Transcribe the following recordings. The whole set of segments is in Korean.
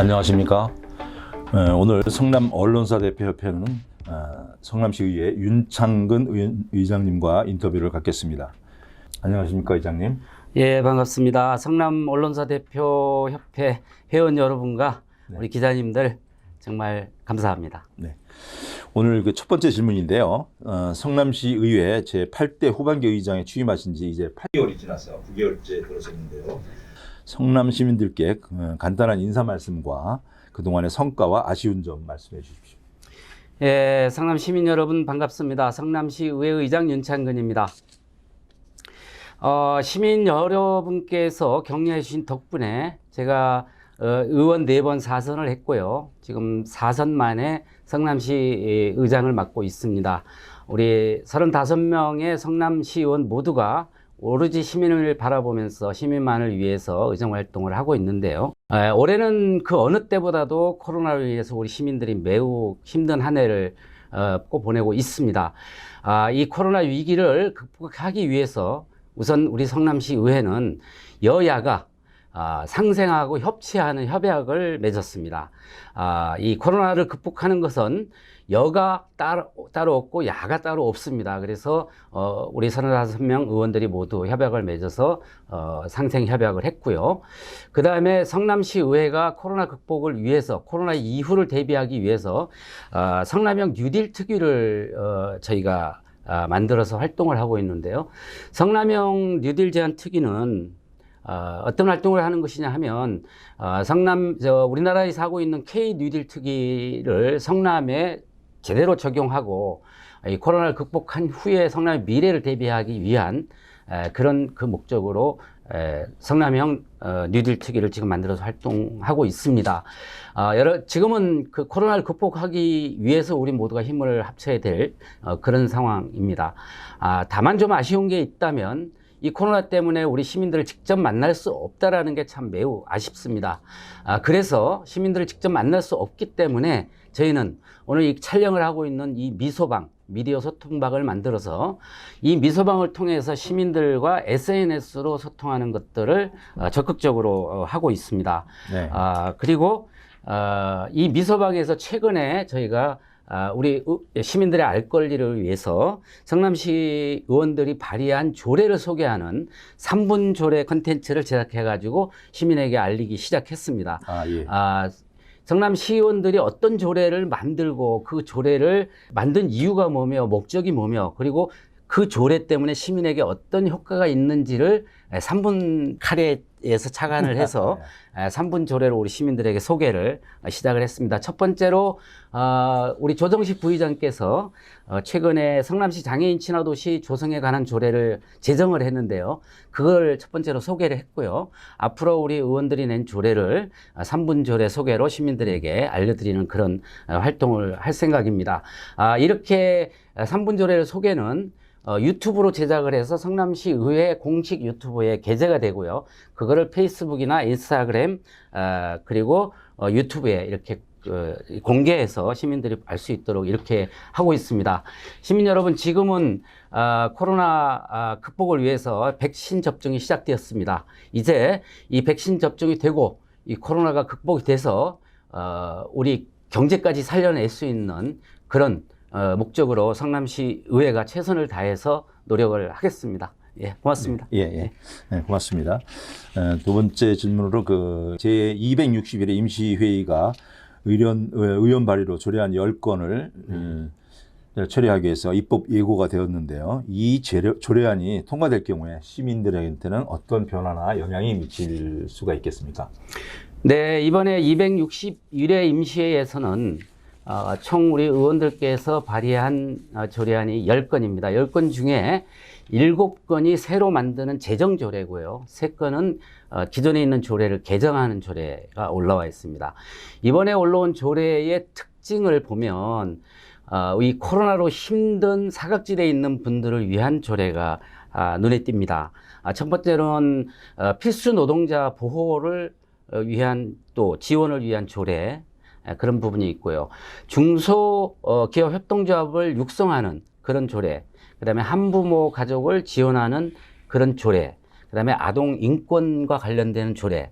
안녕하십니까. 어, 오늘 성남 언론사 대표협회는 어, 성남시의회 윤창근 의장님과 인터뷰를 갖겠습니다. 안녕하십니까, 의장님. 예, 반갑습니다. 성남 언론사 대표 협회 회원 여러분과 네. 우리 기자님들 정말 감사합니다. 오늘 그 첫 번째 질문인데요. 어, 성남시 의회 제 8대 후반기 의장에 취임하신 지 이제 8개월이 지나서 9개월째 들어섰는데요. 성남 시민들께 어, 간단한 인사 말씀과 그동안의 성과와 아쉬운 점 말씀해 주십시오. 예, 성남 시민 여러분 반갑습니다. 성남시 의회의장 윤창근입니다. 어, 시민 여러분께서 격려해 주신 덕분에 제가 어, 의원 네 번 사선을 했고요. 지금 사선 만에 성남시 예, 의장을 맡고 있습니다. 우리 35명의 성남시 의원 모두가 오로지 시민을 바라보면서 시민만을 위해서 의정 활동을 하고 있는데요. 에, 올해는 그 어느 때보다도 코로나로 인해서 우리 시민들이 매우 힘든 한 해를 어, 꼭 보내고 있습니다. 아, 이 코로나 위기를 극복하기 위해서 우선 우리 성남시 의회는 여야가 아, 상생하고 협치하는 협약을 맺었습니다. 아, 이 코로나를 극복하는 것은 여가 따로, 따로 없고 야가 따로 없습니다. 그래서 어, 우리 35명 의원들이 모두 협약을 맺어서 어, 상생 협약을 했고요. 그 다음에 성남시 의회가 코로나 극복을 위해서 코로나 이후를 대비하기 위해서 어, 성남형 뉴딜 특위를 어, 저희가 아, 만들어서 활동을 하고 있는데요. 성남형 뉴딜 제한 특위는 어, 어떤 활동을 하는 것이냐 하면 어, 성남 저 우리나라에서 하고 있는 K 뉴딜 특위를 성남에 제대로 적용하고 이 코로나를 극복한 후에 성남의 미래를 대비하기 위한 에, 그런 그 목적으로 에, 성남형 어, 뉴딜 특위를 지금 만들어서 활동하고 있습니다. 아, 여러, 지금은 그 코로나를 극복하기 위해서 우리 모두가 힘을 합쳐야 될 어, 그런 상황입니다. 아, 다만 좀 아쉬운 게 있다면 이 코로나 때문에 우리 시민들을 직접 만날 수 없다라는 게 참 매우 아쉽습니다. 아, 그래서 시민들을 직접 만날 수 없기 때문에 저희는 오늘 이 촬영을 하고 있는 이 미소방, 미디어 소통방을 만들어서 이 미소방을 통해서 시민들과 SNS로 소통하는 것들을 어, 적극적으로 어, 하고 있습니다. 네. 아, 그리고 어, 이 미소방에서 최근에 저희가 아, 우리 의- 시민들의 알 권리를 위해서 성남시 의원들이 발의한 조례를 소개하는 3분 조례 컨텐츠를 제작해가지고 시민에게 알리기 시작했습니다. 아, 예. 아, 성남 시의원들이 어떤 조례를 만들고 그 조례를 만든 이유가 뭐며 목적이 뭐며 그리고 그 조례 때문에 시민에게 어떤 효과가 있는지를 3분 카레에서 착안을 해서 네. 3분 조례로 우리 시민들에게 소개를 시작을 했습니다. 첫 번째로 어, 우리 조정식 부의장께서 어, 최근에 성남시 장애인 친화도시 조성에 관한 조례를 제정을 했는데요. 그걸 첫 번째로 소개를 했고요. 앞으로 우리 의원들이 낸 조례를 3분 조례 소개로 시민들에게 알려드리는 그런 어, 활동을 할 생각입니다. 아, 이렇게 3분 조례를 소개는 어, 유튜브로 제작을 해서 성남시 의회 공식 유튜브에 게재가 되고요. 그거를 페이스북이나 인스타그램 아, 그리고 어, 유튜브에 이렇게 그, 공개해서 시민들이 알 수 있도록 이렇게 하고 있습니다. 시민 여러분 지금은 아, 코로나 아, 극복을 위해서 백신 접종이 시작되었습니다. 이제 이 백신 접종이 되고 이 코로나가 극복이 돼서 어, 우리 경제까지 살려낼 수 있는 그런 어, 목적으로 성남시 의회가 최선을 다해서 노력을 하겠습니다. 예, 고맙습니다. 예, 예. 네, 고맙습니다. 어, 두 번째 질문으로 그 제 261회 임시회의가 의원, 어, 의원 발의로 조례안 10건을 음, 처리하기 위해서 입법 예고가 되었는데요. 이 재료, 조례안이 통과될 경우에 시민들한테는 어떤 변화나 영향이 미칠 수가 있겠습니까? 네, 이번에 261회 임시회에서는 어, 총 우리 의원들께서 발의한 어, 조례안이 10건입니다. 10건 중에 7건이 새로 만드는 재정 조례고요. 3건은 어, 기존에 있는 조례를 개정하는 조례가 올라와 있습니다. 이번에 올라온 조례의 특징을 보면 어, 이 코로나로 힘든 사각지대에 있는 분들을 위한 조례가 아, 눈에 띄입니다. 아, 첫 번째로는 어, 필수 노동자 보호를 어, 위한 또 지원을 위한 조례 에, 그런 부분이 있고요. 중소 어, 기업 협동조합을 육성하는 그런 조례, 그 다음에 한부모 가족을 지원하는 그런 조례, 그 다음에 아동 인권과 관련되는 조례,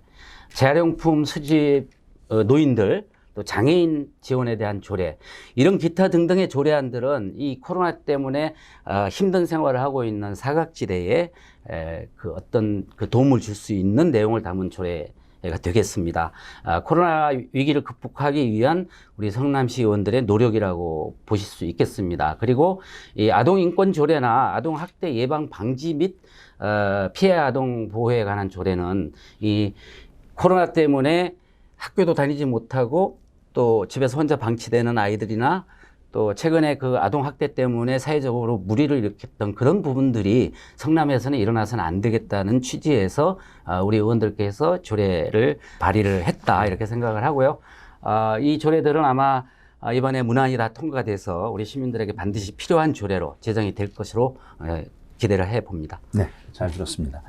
재활용품 수집 어, 노인들 또 장애인 지원에 대한 조례 이런 기타 등등의 조례안들은 이 코로나 때문에 아, 힘든 생활을 하고 있는 사각지대에 에, 그 어떤 그 도움을 줄 수 있는 내용을 담은 조례 가 되겠습니다. 아, 코로나 위기를 극복하기 위한 우리 성남시 의원들의 노력이라고 보실 수 있겠습니다. 그리고 이 아동 인권 조례나 아동 학대 예방 방지 및 어, 피해 아동 보호에 관한 조례는 이 코로나 때문에 학교도 다니지 못하고 또 집에서 혼자 방치되는 아이들이나 또 최근에 그 아동 학대 때문에 사회적으로 무리를 일으켰던 그런 부분들이 성남에서는 일어나서는 안 되겠다는 취지에서 아, 우리 의원들께서 조례를 발의를 했다 이렇게 생각을 하고요. 아, 이 조례들은 아마 아, 이번에 문안이 다 통과가 돼서 우리 시민들에게 반드시 필요한 조례로 제정이 될 것으로 에, 기대를 해 봅니다. 네, 잘 들었습니다.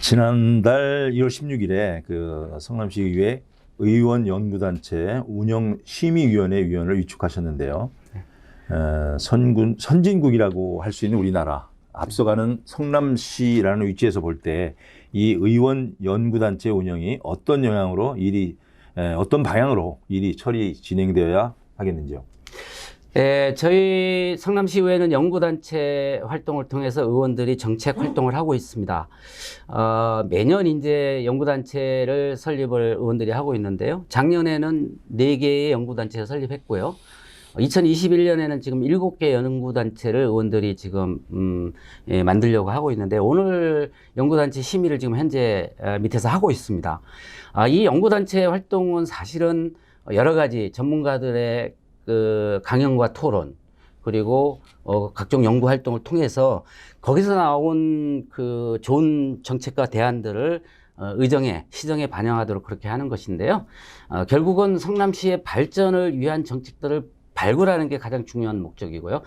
지난달 2월 16일에 그 성남시 의회 의원 연구단체 운영 심의위원회 위원을 위촉하셨는데요. 어, 선군 선진국이라고 할 수 있는 우리나라 앞서가는 성남시라는 위치에서 볼 때 이 의원 연구단체 운영이 어떤 영향으로 일이 에, 어떤 방향으로 일이 처리 진행되어야 하겠는지요. 예, 저희 성남시 의회는 연구단체 활동을 통해서 의원들이 정책 활동을 하고 있습니다. 어, 매년 이제 연구단체를 설립을 의원들이 하고 있는데요. 작년에는 네개의 연구단체를 설립했고요. 2021년에는 지금 일곱 개 연구단체를 의원들이 지금 음, 예, 만들려고 하고 있는데 오늘 연구단체 심의를 지금 현재 어, 밑에서 하고 있습니다. 아, 이 연구단체 활동은 사실은 여러 가지 전문가들의 그 강연과 토론 그리고 어, 각종 연구 활동을 통해서 거기서 나온 그 좋은 정책과 대안들을 어, 의정에 시정에 반영하도록 그렇게 하는 것인데요. 어, 결국은 성남시의 발전을 위한 정책들을 발굴하는 게 가장 중요한 목적이고요.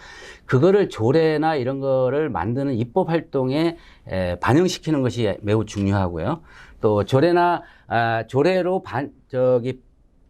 그거를 조례나 이런 거를 만드는 입법 활동에 에, 반영시키는 것이 매우 중요하고요. 또 조례나 아, 조례로 반 저기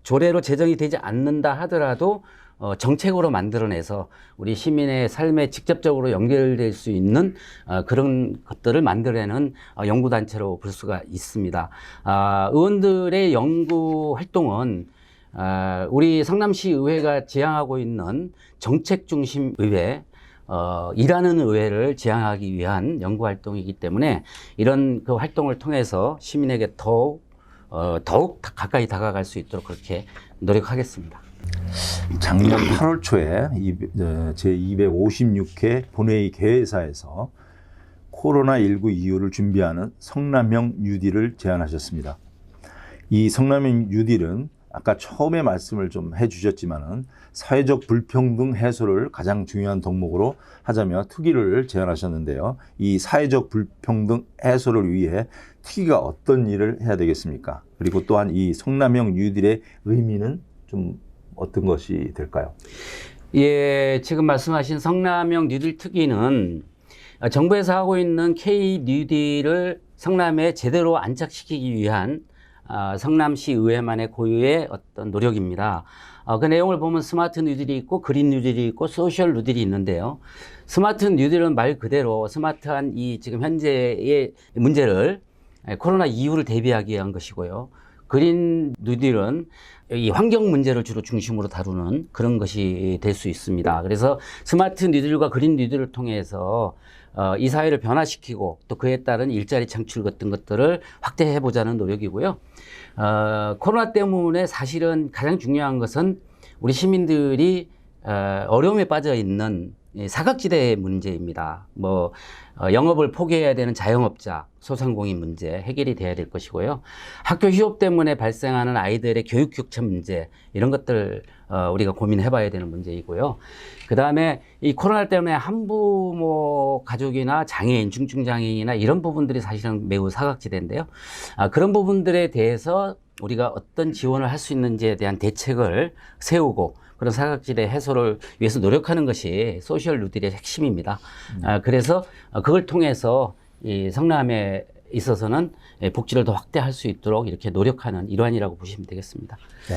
조례로 제정이 되지 않는다 하더라도 어, 정책으로 만들어내서 우리 시민의 삶에 직접적으로 연결될 수 있는 어, 그런 것들을 만들어내는 어, 연구단체로 볼 수가 있습니다. 아, 의원들의 연구 활동은 아, 우리 성남시 의회가 지향하고 있는 정책 중심 의회, 어, 일하는 의회를 지향하기 위한 연구 활동이기 때문에 이런 그 활동을 통해서 시민에게 더욱 어, 더욱 다- 가까이 다가갈 수 있도록 그렇게 노력하겠습니다. 작년 8월 초에 제 256회 본회의 개회사에서 코로나19 이후를 준비하는 성남형 뉴딜을 제안하셨습니다. 이 성남형 뉴딜은 아까 처음에 말씀을 좀 해주셨지만은 사회적 불평등 해소를 가장 중요한 덕목으로 하자며 특위를 제안하셨는데요. 이 사회적 불평등 해소를 위해 특위가 어떤 일을 해야 되겠습니까? 그리고 또한 이 성남형 뉴딜의 의미는 좀 어떤 것이 될까요? 예, 지금 말씀하신 성남형 뉴딜 특위는 어, 정부에서 하고 있는 K 뉴딜을 성남에 제대로 안착시키기 위한 아, 성남시 의회만의 고유의 어떤 노력입니다. 어, 그 내용을 보면 스마트 뉴딜이 있고 그린 뉴딜이 있고 소셜 뉴딜이 있는데요. 스마트 뉴딜은 말 그대로 스마트한 이 지금 현재의 문제를 에, 코로나 이후를 대비하기 위한 것이고요. 그린 뉴딜은 이 환경 문제를 주로 중심으로 다루는 그런 것이 될 수 있습니다. 그래서 스마트 뉴딜과 그린 뉴딜을 통해서 어, 이 사회를 변화시키고 또 그에 따른 일자리 창출 같은 것들을 확대해 보자는 노력이고요. 어, 코로나 때문에 사실은 가장 중요한 것은 우리 시민들이 어, 어려움에 빠져 있는 이 사각지대의 문제입니다. 뭐 어, 영업을 포기해야 되는 자영업자, 소상공인 문제 해결이 돼야 될 것이고요. 학교 휴업 때문에 발생하는 아이들의 교육 격차 문제 이런 것들 어, 우리가 고민해봐야 되는 문제이고요. 그 다음에 이 코로나 때문에 한부모 가족이나 장애인, 중증 장애인이나 이런 부분들이 사실은 매우 사각지대인데요. 아, 그런 부분들에 대해서 우리가 어떤 지원을 할 수 있는지에 대한 대책을 세우고 그런 사각지대 해소를 위해서 노력하는 것이 소셜 뉴딜의 핵심입니다. 아, 그래서 어, 그걸 통해서 이 성남에 있어서는 예, 복지를 더 확대할 수 있도록 이렇게 노력하는 일환이라고 보시면 되겠습니다. 네.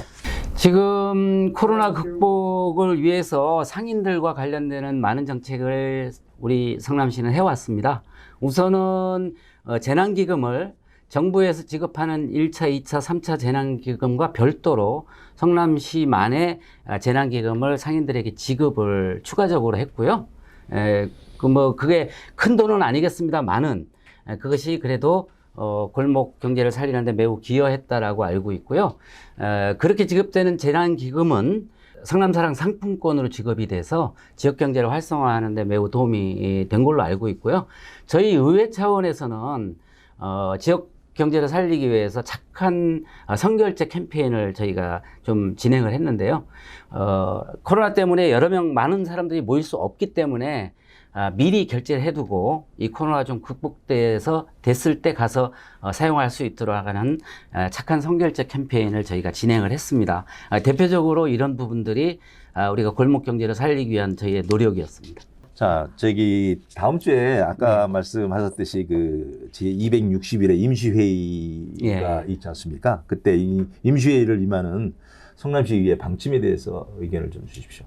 지금 코로나 극복을 위해서 상인들과 관련되는 많은 정책을 우리 성남시는 해왔습니다. 우선은 어, 재난기금을 정부에서 지급하는 1차, 2차, 3차 재난기금과 별도로 성남시만의 아, 재난기금을 상인들에게 지급을 추가적으로 했고요. 에, 그 뭐 그게 큰 돈은 아니겠습니다만은 에, 그것이 그래도 어, 골목 경제를 살리는데 매우 기여했다라고 알고 있고요. 에, 그렇게 지급되는 재난기금은 성남사랑 상품권으로 지급이 돼서 지역 경제를 활성화하는 데 매우 도움이 된 걸로 알고 있고요. 저희 의회 차원에서는 어, 지역 경제를 살리기 위해서 착한 어, 선결제 캠페인을 저희가 좀 진행을 했는데요. 어, 코로나 때문에 여러 명 많은 사람들이 모일 수 없기 때문에 아, 미리 결제를 해두고 이 코로나 좀 극복돼서 됐을 때 가서 어, 사용할 수 있도록 하는 아, 착한 선결제 캠페인을 저희가 진행을 했습니다. 아, 대표적으로 이런 부분들이 아, 우리가 골목 경제를 살리기 위한 저희의 노력이었습니다. 자, 저기 다음 주에 아까 네. 말씀하셨듯이 그 제260일의 임시회의가 예. 있지 않습니까? 그때 이 임시회의를 임하는 성남시의 방침에 대해서 의견을 좀 주십시오.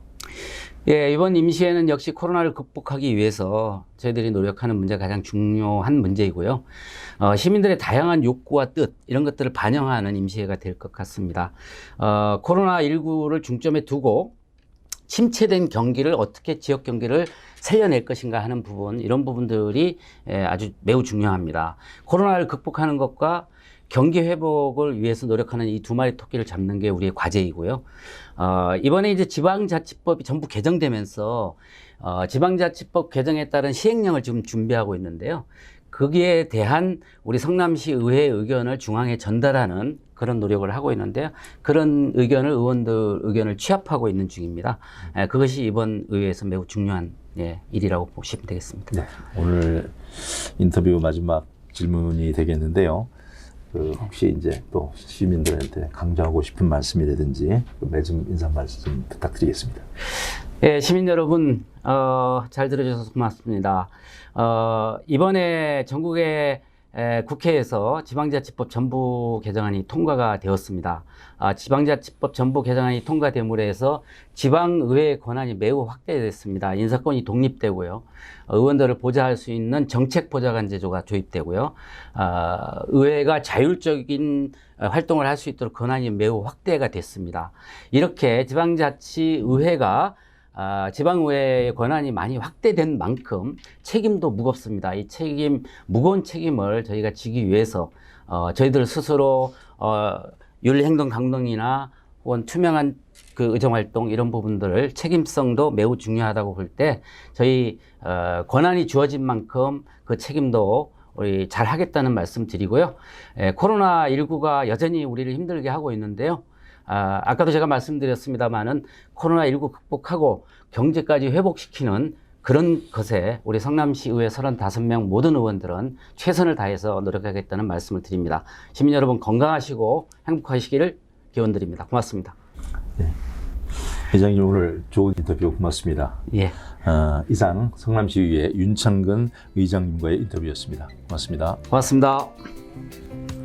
예, 이번 임시회는 역시 코로나를 극복하기 위해서 저희들이 노력하는 문제가 가장 중요한 문제이고요. 어, 시민들의 다양한 욕구와 뜻, 이런 것들을 반영하는 임시회가 될 것 같습니다. 어, 코로나19를 중점에 두고 침체된 경기를 어떻게 지역 경기를 살려낼 것인가 하는 부분, 이런 부분들이 예, 아주 매우 중요합니다. 코로나를 극복하는 것과 경기 회복을 위해서 노력하는 이 두 마리 토끼를 잡는 게 우리의 과제이고요. 어, 이번에 이제 지방자치법이 전부 개정되면서 어, 지방자치법 개정에 따른 시행령을 지금 준비하고 있는데요. 거기에 대한 우리 성남시 의회 의견을 중앙에 전달하는 그런 노력을 하고 있는데요. 그런 의견을 의원들 의견을 취합하고 있는 중입니다. 예, 그것이 이번 의회에서 매우 중요한 예, 일이라고 보시면 되겠습니다. 네. 오늘 인터뷰 마지막 질문이 되겠는데요. 그 혹시 이제 또 시민들한테 강조하고 싶은 말씀이라든지 그 매점 인사 말씀 부탁드리겠습니다. 예, 시민 여러분, 어, 잘 들어주셔서 고맙습니다. 어, 이번에 전국의 에, 국회에서 지방자치법 전부 개정안이 통과가 되었습니다. 아, 지방자치법 전부 개정안이 통과됨으로 해서 지방의회의 권한이 매우 확대됐습니다. 인사권이 독립되고요. 어, 의원들을 보좌할 수 있는 정책보좌관 제도가 조입되고요. 아, 의회가 자율적인 어, 활동을 할 수 있도록 권한이 매우 확대가 됐습니다. 이렇게 지방자치의회가 아, 지방의회의 권한이 많이 확대된 만큼 책임도 무겁습니다. 이 책임, 무거운 책임을 저희가 지기 위해서 어, 저희들 스스로 어, 윤리행동 강령이나 혹은 투명한 그 의정활동 이런 부분들을 책임성도 매우 중요하다고 볼 때 저희 어, 권한이 주어진 만큼 그 책임도 우리 잘 하겠다는 말씀 드리고요. 에, 코로나19가 여전히 우리를 힘들게 하고 있는데요. 아, 아까도 제가 말씀드렸습니다만은 코로나19 극복하고 경제까지 회복시키는 그런 것에 우리 성남시 의회 35명 모든 의원들은 최선을 다해서 노력하겠다는 말씀을 드립니다. 시민 여러분 건강하시고 행복하시기를 기원 드립니다. 고맙습니다. 회장님 오늘 좋은 인터뷰 고맙습니다. 예. 어, 이상 성남시 의회 윤창근 의장님과의 인터뷰였습니다. 고맙습니다. 고맙습니다.